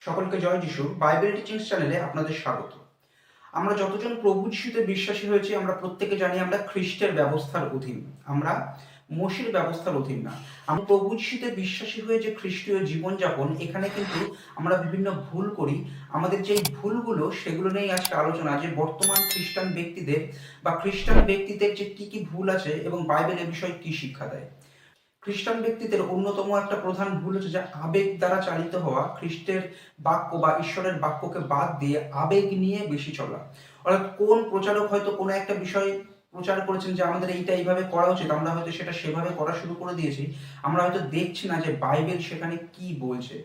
সকলকে জয় যিশু। Bible teachings চ্যানেলে আপনাদের স্বাগত। আমরা যতজন প্রভু যিশুতে বিশ্বাসী হয়েছি, আমরা প্রত্যেকে জানি আমরা খ্রিস্টের ব্যবস্থার অধীন। আমরা মসির ব্যবস্থার অধীন না। আমরা প্রভু যিশুতে বিশ্বাসী হয়ে যে খ্রিস্টীয় জীবনযাপন, এখানে কিন্তু আমরা বিভিন্ন ভুল করি। আমাদের যে ভুলগুলো, সেগুলো নিয়েই আজকে আলোচনা। যে বর্তমান খ্রিস্টান ব্যক্তিদের বা খ্রিস্টান ব্যক্তিদের যে কি কি ভুল আছে এবং বাইবেল এ বিষয়ে কি শিক্ষা দেয়। খ্রিস্টান ব্যক্তিদের অন্যতম একটা প্রধান ভুল হচ্ছে যে আবেগ দ্বারা চালিত হওয়া খ্রিস্টের বাক্য বা ঈশ্বরের বাক্যকে বাদ দিয়ে আবেগ নিয়ে বেশি চলা। অর্থাৎ কোন প্রচারক হয়তো কোনো একটা বিষয় প্রচার করেছেন যে আমাদের এইটা এইভাবে করা উচিত, আমরা হয়তো সেটা সেভাবে করা শুরু করে দিয়েছি, আমরা হয়তো দেখছি না যে বাইবেল সেখানে কি বলছে।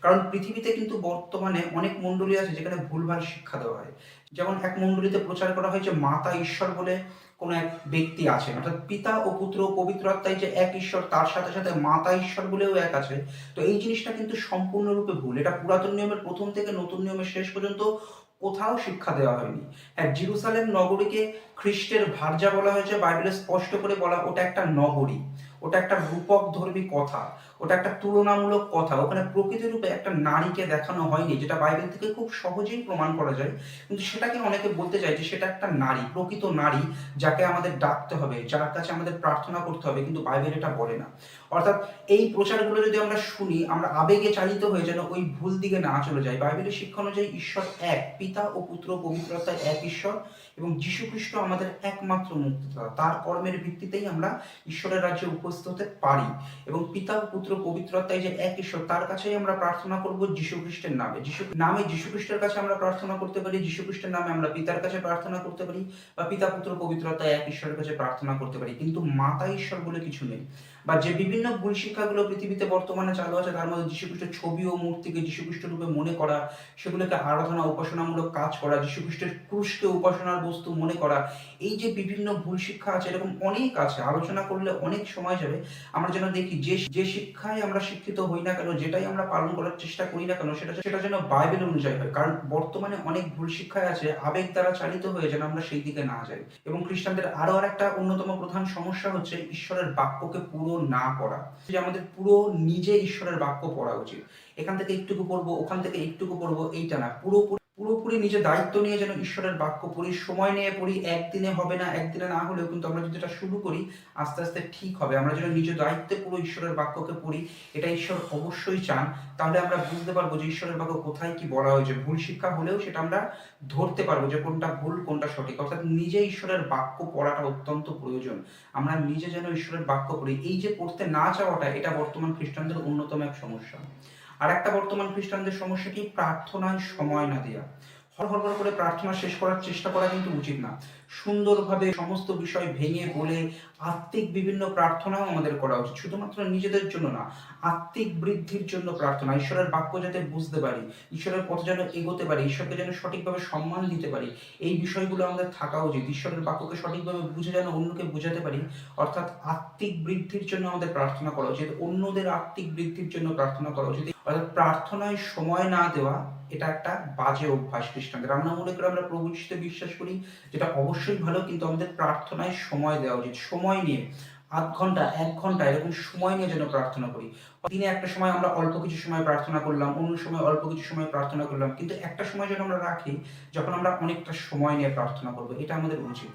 কারণ পৃথিবীতে কিন্তু বর্তমানে অনেক মণ্ডলী আছে যেখানে ভুলভাল শিক্ষা দেওয়া হয়। যেমন এক মণ্ডলীতে প্রচার করা হয় যে মাতা ঈশ্বর বলে কোনো এক ব্যক্তি আছেন। অর্থাৎ পিতা ও পুত্র পবিত্র আত্মায় যে এক ঈশ্বর, তার সাথে সাথে মাতা ঈশ্বর বলেও এক আছে। তো এই জিনিসটা কিন্তু সম্পূর্ণরূপে ভুল। এটা পুরাতন নিয়মের প্রথম থেকে নতুন নিয়মের শেষ পর্যন্ত কোথাও শিক্ষা দেওয়া হয়নি। হ্যাঁ জিরুসালেম নগরীকে খ্রিস্টের ভার্যা বলা হয়েছে। বাইবেলে স্পষ্ট করে বলা, ওটা একটা নগরী, ওটা একটা রূপক ধর্মী কথা। ওটা একটা তুলনামূলক কথা। ওখানে প্রকৃতি রূপে একটা নারীকে দেখানো হয়নি, যেটা বাইবেল থেকে খুব সহজেই প্রমাণ করা যায়। কিন্তু সেটাকে অনেকে বলতে চায় যে সেটা একটা নারী, প্রকৃত নারী, যাকে আমাদের ডাকতে হবে, যার কাছে আমাদের প্রার্থনা করতে হবে, কিন্তু বাইবেল এটা বলে না। অর্থাৎ এই প্রচারগুলো যদি আমরা শুনি, আমরা আবেগে চালিত হয়ে যেন ওই ভুল দিকে না চলে যাই। বাইবেলের শিক্ষা অনুযায়ী ঈশ্বর এক, পিতা ও পুত্র পবিত্রতায় এক ঈশ্বর এবং যীশু খ্রিস্ট আমাদের একমাত্র মুক্তিদাতা তার কর্মের ভিত্তিতেই আমরা ঈশ্বরের রাজ্যে উপস্থিত হতে পারি এবং পিতা ও পুত্র পবিত্রতায় যে এক ঈশ্বর, তার কাছেই আমরা প্রার্থনা করব যীশু খ্রিস্টের নামে। যীশু নামে যীশু খ্রিস্টের কাছে আমরা প্রার্থনা করতে পারি যীশু খ্রিস্টের নামে আমরা পিতার কাছে প্রার্থনা করতে পারি বা পিতা পুত্র পবিত্রতায় এক ঈশ্বরের কাছে প্রার্থনা করতে পারি। কিন্তু মাতা ঈশ্বর বলে কিছু নেই। বা যে বিভিন্ন ভুল শিক্ষাগুলো পৃথিবীতে বর্তমানে চালু আছে, তার মধ্যে যীশুখ্রিস্টের ছবি ও মূর্তিকে যীশুখ্রিস্ট রূপে মনে করা, সেগুলোকে আরাধনা, উপাসনামূলক কাজ করা, যীশুখ্রিস্টের ক্রুশকে উপাসনার বস্তু মনে করা, এই যে বিভিন্ন ভুল শিক্ষা আছে, এরকম অনেক আছে। আলোচনা করলে অনেক সময় যাবে। আমরা যেন দেখি যে যে শিক্ষায় আমরা শিক্ষিত হই না কেন, যেটাই আমরা পালন করার চেষ্টা করি না কেন, সেটা সেটা যেন বাইবেল অনুযায়ী হয়। কারণ বর্তমানে অনেক ভুল শিক্ষায় আছে, আবেগ দ্বারা চালিত হয়ে যেন আমরা সেই দিকে না যাই। এবং খ্রিস্টানদের আরও আর একটা অন্যতম প্রধান সমস্যা হচ্ছে ঈশ্বরের বাক্যকে পুরো না পড়া। যে আমাদের পুরো নিজে ঈশ্বরের বাক্য পড়া উচিত। এখান থেকে একটুকু পড়ব, ওখান থেকে একটুকু পড়ব, এইটা না। পুরোপুরি পুরোপুরি নিজের দায়িত্ব নিয়ে যেন ঈশ্বরের বাক্য পড়ি, সময় নিয়ে পড়ি, একদিনে হবে না, একদিনে না হলেও কিন্তু আমরা যদি এটা শুরু করি, আস্তে আস্তে ঠিক হবে। আমরা যেন নিজের দায়িত্বে পুরো ঈশ্বরের বাক্যকে পড়ি, এটা ঈশ্বর অবশ্যই চান। তাহলে আমরা বুঝতে পারব যে ঈশ্বরের বাক্য কোথায় কি বলা হয়েছে। ভুল শিক্ষা হলেও সেটা আমরা ধরতে পারব যে কোনটা ভুল, কোনটা সঠিক। অর্থাৎ নিজে ঈশ্বরের বাক্য পড়াটা অত্যন্ত প্রয়োজন। আমরা নিজে যেন ঈশ্বরের বাক্য পড়ি। এই যে পড়তে না চাওয়াটা, এটা বর্তমান খ্রিস্টানদের অন্যতম এক সমস্যা। আর একটা বর্তমান খ্রিস্টানদের সমস্যা কি? প্রার্থনায় সময় না দেওয়া হর হর করে প্রার্থনা শেষ করার চেষ্টা করা কিন্তু উচিত না। সুন্দরভাবে সমস্ত বিষয় ভেঙে বলে আত্মিক বিভিন্ন প্রার্থনাও আমাদের করা উচিত। শুধুমাত্র নিজেদের জন্য না, আত্মিক বৃদ্ধির জন্য প্রার্থনা, ঈশ্বরের বাক্য যাতে বুঝতে পারি, ঈশ্বরের পথে যেন এগোতে পারি, ঈশ্বরকে যেন সঠিকভাবে সম্মান দিতে পারি, এই বিষয়গুলো আমাদের থাকা উচিত। ঈশ্বরের বাক্যকে সঠিকভাবে বুঝে যেন অন্যকে বোঝাতে পারি, অর্থাৎ আত্মিক বৃদ্ধির জন্য আমাদের প্রার্থনা করা উচিত। অন্যদের আত্মিক বৃদ্ধির জন্য প্রার্থনা করা উচিত। অর্থাৎ প্রার্থনায় সময় না দেওয়া, এটা একটা বাজে অভ্যাস খ্রিস্টানদের। আমরা মনে করি আমরা প্রভু বিশ্বাস করি, যেটা অবশ্যই ভালো, কিন্তু আমাদের প্রার্থনায় সময় দেওয়া উচিত। সময় নিয়ে, আধ ঘণ্টা, এক ঘণ্টা এরকম সময় নিয়ে যেন প্রার্থনা করি। দিনে একটা সময় আমরা অল্প কিছু সময় প্রার্থনা করলাম, অন্য সময় অল্প কিছু সময় প্রার্থনা করলাম, কিন্তু একটা সময় যেন আমরা রাখি, যখন আমরা অনেকটা সময় নিয়ে প্রার্থনা করব, এটা আমাদের উচিত।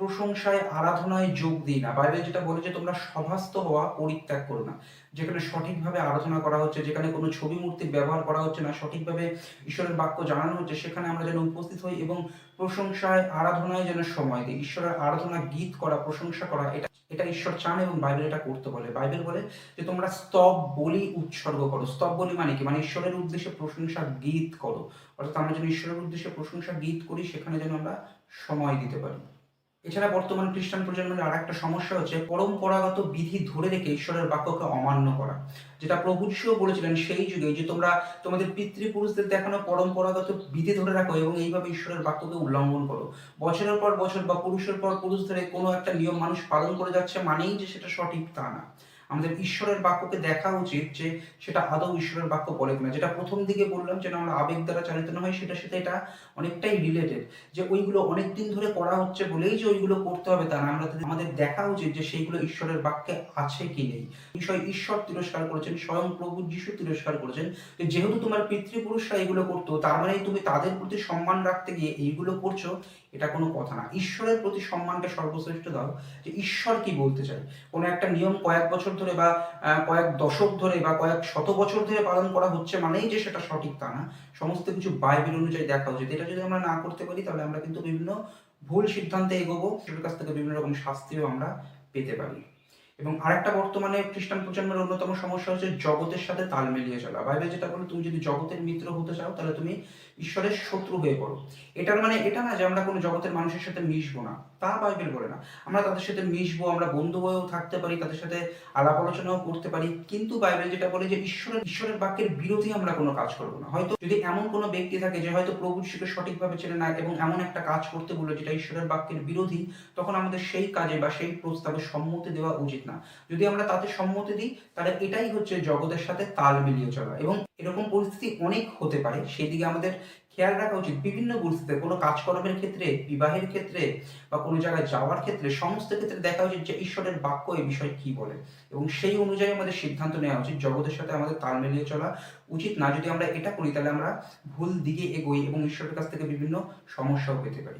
প্রশংসায়, আরাধনায় যোগ দিই না। বাইবেল যেটা বলে যে তোমরা সভাস্থ হওয়া, পরিত্যাগ করো না। যেখানে সঠিকভাবে আরাধনা করা হচ্ছে, যেখানে কোনো ছবি মূর্তি ব্যবহার করা হচ্ছে না, সঠিকভাবে ঈশ্বরের বাক্য জানানো হচ্ছে, সেখানে আমরা যেন উপস্থিত হই এবং প্রশংসায়, আরাধনায় যেন সময় দিই। ঈশ্বরের আরাধনা, গীত করা, প্রশংসা করা, এটা এটা ঈশ্বর চান এবং বাইবেল এটা করতে বলে। বাইবেল বলে যে তোমরা স্তব বলি উৎসর্গ করো। স্তব বলি মানে কি? মানে ঈশ্বরের উদ্দেশ্যে প্রশংসা, গীত করো। অর্থাৎ আমরা যেন ঈশ্বরের উদ্দেশ্যে প্রশংসা, গীত করি, সেখানে যেন আমরা সময় দিতে পারি। এছাড়া বর্তমান খ্রিস্টান প্রজন্মের আর একটা সমস্যা হচ্ছে পরম্পরাগত বিধি ধরে রেখে ঈশ্বরের বাক্যকে অমান্য করা। যেটা প্রভু বলেছিলেন সেই যুগে যে তোমরা তোমাদের পিতৃপুরুষদের দেখানো পরম্পরাগত বিধি ধরে রাখো এবং এইভাবে ঈশ্বরের বাক্যকে উল্লঙ্ঘন করো। বছরের পর বছর বা পুরুষের পর পুরুষ ধরে কোনো একটা নিয়ম মানুষ পালন করে যাচ্ছে মানেই যে সেটা সঠিক তা না। আমাদের ঈশ্বরের বাক্যকে দেখা উচিত যে সেটা আদৌ ঈশ্বরের বাক্য বলে কিনা। যেটা প্রথম দিকে বললাম যেন আমরা আবেগ দ্বারা চালিত না হয় সেটা সাথে এটা অনেকটাই রিলেটেড যে ওইগুলো অনেক দিন ধরে করা হচ্ছে বলেই যে ওইগুলো করতে হবে তা না। আমরা আমাদের দেখা উচিত যে সেইগুলো ঈশ্বরের বাক্যে আছে কি নেই। বিষয় ঈশ্বর তিরস্কার করেছেন, স্বয়ং প্রভু যিশু তিরস্কার করেছেন যে যেহেতু তোমার পিতৃপুরুষরা এগুলো করতো, তার মানে তুমি তাদের প্রতি সম্মান রাখতে গিয়ে এইগুলো করছ এটা কোনো কথা না। ঈশ্বরের প্রতি সম্মানটা সর্বশ্রেষ্ঠ দাও, যে ঈশ্বর কি বলতে চায়। কোনো একটা নিয়ম কয়েক বছর ধরে বা কয়েক দশক ধরে বা কয়েক শত বছর ধরে পালন করা হচ্ছে মানেই যে সেটা সঠিক তা না। সমস্ত কিছু বাইবেল অনুযায়ী দেখা উচিত এটা যদি আমরা না করতে পারি, তাহলে আমরা কিন্তু বিভিন্ন ভুল সিদ্ধান্তে এগোবো, সেটার কাছ থেকে বিভিন্ন রকম শাস্তিও আমরা পেতে পারি। এবং আরেকটা বর্তমানে খ্রিস্টান প্রজন্মের অন্যতম সমস্যা হচ্ছে জগতের সাথে তাল মিলিয়ে চলা। বাইবেল যেটা বলে, তুমি যদি জগতের মিত্র হতে চাও, তাহলে তুমি ঈশ্বরের শত্রু হয়ে পড়ো। এটার মানে এটা না যে আমরা কোনো জগতের মানুষের সাথে মিশবো না। তা বাইবেল বলে না। আমরা তাদের সাথে মিশবো, আমরা বন্ধু হয়েও থাকতে পারি, তাদের সাথে আলাপ আলোচনাও করতে পারি। কিন্তু বাইবেল যেটা বলে যে ঈশ্বরের ঈশ্বরের বাক্যের বিরোধী আমরা কোনো কাজ করব না। হয়তো যদি এমন কোনো ব্যক্তি থাকে যে হয়তো প্রভু শিখে সঠিকভাবে চেনে না এবং এমন একটা কাজ করতে বলে যেটা ঈশ্বরের বাক্যের বিরোধী, তখন আমাদের সেই কাজে বা সেই প্রস্তাবে সম্মতি দেওয়া উচিত না। যদি আমরা তাতে সম্মতি দিই, তাহলে এটাই হচ্ছে জগতের সাথে তাল মিলিয়ে চলা। এবং এরকম পরিস্থিতি অনেক হতে পারে। সেই দিকে আমাদের খেয়াল রাখা উচিত। বিভিন্ন পরিস্থিতিতে কোনো কাজকর্মের ক্ষেত্রে, বিবাহের ক্ষেত্রে বা কোনো জায়গায় যাওয়ার ক্ষেত্রে সমস্ত ক্ষেত্রে দেখা উচিত যে ঈশ্বরের বাক্য এই বিষয়ে কি বলে। এবং সেই অনুযায়ী আমাদের সিদ্ধান্ত নেওয়া উচিত। জগতের সাথে আমাদের তাল মিলিয়ে চলা উচিত। না যদি আমরা এটা করি, তাহলে আমরা ভুল দিকে এগোই এবং ঈশ্বরের কাছ থেকে বিভিন্ন সমস্যাও পেতে পারি।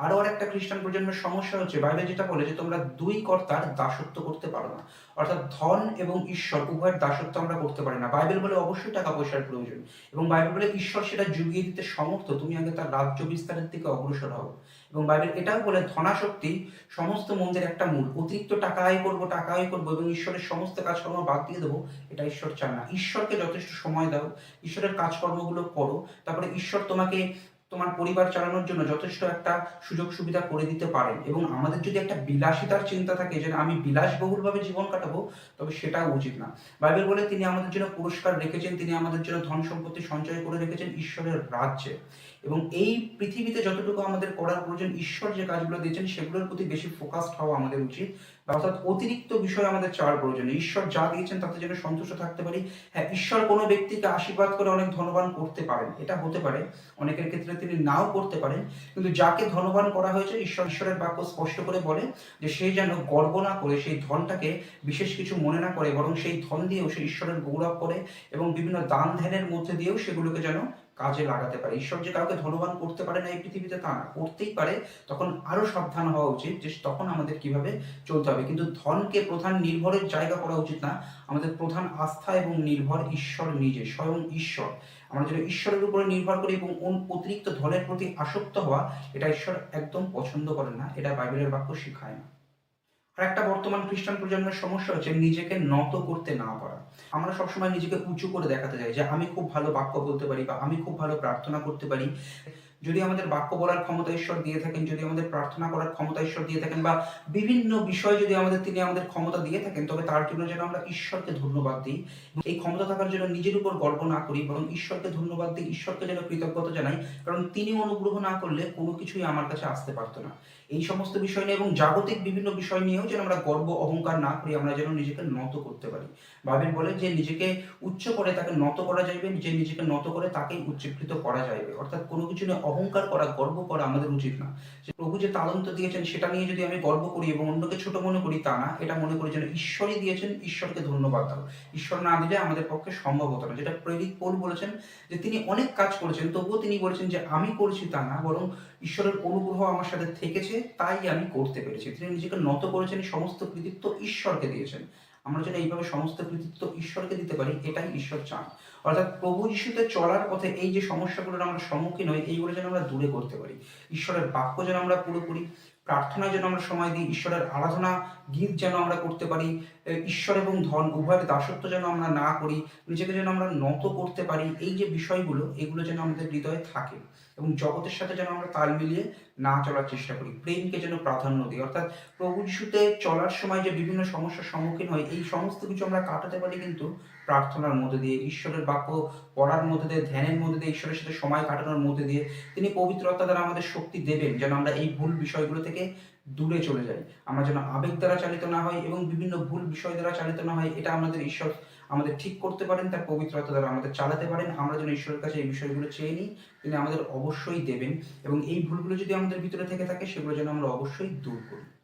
আরও আরেকটা খ্রিস্টান প্রজন্মের সমস্যা হচ্ছে, বাইবেল যেটা বলে যে তোমরা দুই কর্তার দাসত্ব করতে পারো না। অর্থাৎ ধন এবং ঈশ্বর, উভয়ের দাসত্ব আমরা করতে পারি না। বাইবেল বলে অবশ্যই টাকা পয়সার প্রয়োজন এবং বাইবেল বলে ঈশ্বর সেটা জুগিয়ে দিতে সমর্থ, তুমি আগে তার রাজ্য বিস্তারের দিকে অগ্রসর হও। এবং বাইবেল এটাও বলে ধনাশক্তি সমস্ত মন্দির একটা মূল। অতিরিক্ত টাকা আয় করব, টাকা আয় করব এবং ঈশ্বরের সমস্ত কাজকর্ম বাদ দিয়ে দেবো, এটা ঈশ্বর চান না। ঈশ্বরকে যথেষ্ট সময় দাও, ঈশ্বরের কাজকর্মগুলো করো, তারপরে ঈশ্বর তোমাকে তোমার পরিবার চালানোর জন্য যথেষ্ট একটা সুযোগ সুবিধা করে দিতে পারেন। এবং আমাদের যদি একটা বিলাসিতার চিন্তা থাকে যে আমি বিলাসবহুলভাবে জীবন কাটাবো, তবে সেটাও উচিত না। বাইবেল বলে তিনি আমাদের জন্য পুরস্কার রেখেছেন, তিনি আমাদের জন্য ধন সম্পত্তি সঞ্চয় করে রেখেছেন ঈশ্বরের রাজ্যে। এবং এই পৃথিবীতে যতটুকু আমাদের করার প্রয়োজন, ঈশ্বর যে কাজগুলো দিয়েছেন, সেগুলোর প্রতি বেশি ফোকাসড হওয়া আমাদের উচিত। অর্থাৎ অতিরিক্ত বিষয় আমাদের চাওয়ার প্রয়োজন। ঈশ্বর যা দিয়েছেন, তাতে যেন সন্তুষ্ট থাকতে পারি। হ্যাঁ ঈশ্বর কোনো ব্যক্তিকে আশীর্বাদ করে অনেক ধনবান করতে পারেন। এটা হতে পারে। অনেকের ক্ষেত্রে তিনি নাও করতে পারেন। কিন্তু যাকে ধনবান করা হয়েছে, ঈশ্বর ঈশ্বরের বাক্য স্পষ্ট করে বলে যে, সে যেন গর্ব না করে সেই ধনটাকে বিশেষ কিছু মনে না করে, বরং সেই ধন দিয়েও সে ঈশ্বরের গৌরব করে এবং বিভিন্ন দান ধ্যানের মধ্যে দিয়েও সেগুলোকে যেন কাজে লাগাতে পারে। ঈশ্বর যে কাউকে ধনবান করতে পারে না এই পৃথিবীতে তা না, করতেই পারে। তখন আরও সাবধান হওয়া উচিত যে তখন আমাদের কীভাবে চলতে হবে। কিন্তু ধনকে প্রধান নির্ভরের জায়গা করা উচিত না। আমাদের প্রধান আস্থা এবং নির্ভর ঈশ্বর নিজে, স্বয়ং ঈশ্বর। আমরা যেন ঈশ্বরের উপরে নির্ভর করি এবং অতিরিক্ত ধনের প্রতি আসক্ত হওয়া, এটা ঈশ্বর একদম পছন্দ করেন না। এটা বাইবেলের বাক্য শিখায় না। আর একটা বর্তমান খ্রিস্টান প্রজন্মের সমস্যা হচ্ছে নিজেকে নত করতে না পারা। আমরা সবসময় নিজেকে উঁচু করে দেখাতে চাই যে আমি খুব ভালো বাক্য বলতে পারি বা আমি খুব ভালো প্রার্থনা করতে পারি। যদি আমাদের বাক্য বলার ক্ষমতা ঈশ্বর দিয়ে থাকেন, যদি আমাদের প্রার্থনা করার ক্ষমতা ঈশ্বর দিয়ে থাকেন বা বিভিন্ন বিষয় যদি আমাদের তিনি আমাদের ক্ষমতা দিয়ে থাকেন, তবে তার জন্য যেন আমরা ঈশ্বরকে ধন্যবাদ দিই। এই ক্ষমতা থাকার জন্য নিজের উপর গর্ব না করি, বরং ঈশ্বরকে ধন্যবাদ দিই, ঈশ্বরকে যেন কৃতজ্ঞতা জানাই, কারণ তিনি অনুগ্রহ না করলে কোনো কিছুই আমার কাছে আসতে পারতো না। এই সমস্ত বিষয় নিয়ে এবং জাগতিক বিভিন্ন বিষয় নিয়েও যেন আমরা গর্ব, অহংকার না করি, আমরা যেন নিজেকে নত করতে পারি। বাইবেল বলে যে নিজেকে উচ্চ করে তাকে নত করা যাইবে, যে নিজেকে নত করে তাকেই উচ্চীকৃত করা যাইবে। অর্থাৎ কোনো কিছু নিয়ে অহংকার করা, গর্ব করা আমাদের উচিত না। প্রভু যে তালন্ত দিয়েছেন, সেটা নিয়ে যদি আমি গর্ব করি এবং অন্যকে ছোট মনে করি, তা না। এটা মনে করি যেন ঈশ্বরই দিয়েছেন, ঈশ্বরকে ধন্যবাদ দাও। ঈশ্বর না দিলে আমাদের পক্ষে সম্ভব হতো না। যেটা প্রেরিত পৌল বলেছেন, যে তিনি অনেক কাজ করেছেন, তবুও তিনি বলেছেন যে আমি করছি তা না, বরং ঈশ্বরের অনুগ্রহ আমার সাথে থেকেছে, তাই আমি করতে পেরেছি। তিনি নিজেকে নত করেছেন সমস্ত কৃতিত্ব ঈশ্বরকে দিয়েছেন। আমরা যেন এইভাবে সমস্ত কৃতিত্ব ঈশ্বরকে দিতে পারি, এটাই ঈশ্বর চান। অর্থাৎ প্রভু যিশুতে চলার পথে এই যে সমস্যাগুলোর আমরা সম্মুখীন হই, এইগুলো যেন আমরা দূরে করতে পারি। ঈশ্বরের বাক্য যেন আমরা পুরোপুরি, প্রার্থনা যেন আমরা সময় দিই, ঈশ্বরের আরাধনা, গীত যেন আমরা করতে পারি ঈশ্বর এবং ধন উভয়ের দাসত্ব যেন আমরা না করি, নিজেকে যেন আমরা নত করতে পারি, এই যে বিষয়গুলো, এগুলো যেন আমাদের হৃদয়ে থাকে এবং জগতের সাথে যেন আমরা তাল মিলিয়ে না চলার চেষ্টা করি, প্রেমকে যেন প্রাধান্য দিই। অর্থাৎ প্রভু যিশুতে চলার সময় যে বিভিন্ন সমস্যার সম্মুখীন হয়, এই সমস্ত কিছু আমরা কাটাতে পারি কিন্তু প্রার্থনার মধ্যে দিয়ে, ঈশ্বরের বাক্য পড়ার মধ্যে দিয়ে, ধ্যানের মধ্যে দিয়ে, ঈশ্বরের সাথে সময় কাটানোর মধ্যে দিয়ে, তিনি পবিত্রতা দ্বারা আমাদের শক্তি দেবেন, যেন আমরা এই ভুল বিষয়গুলো থেকে দূরে চলে যাই আমরা যেন আবেগ দ্বারা চালিত না হয় এবং বিভিন্ন ভুল বিষয় দ্বারা চালিত না হয়, এটা আমাদের ঈশ্বর আমাদের ঠিক করতে পারেন, তার পবিত্রতা দ্বারা আমাদের চালাতে পারেন। আমরা যেন ঈশ্বরের কাছে এই বিষয়গুলো চেয়ে নিই, তিনি আমাদের অবশ্যই দেবেন এবং এই ভুলগুলো যদি আমাদের ভিতরে থেকে থাকে, সেগুলো যেন আমরা অবশ্যই দূর করি।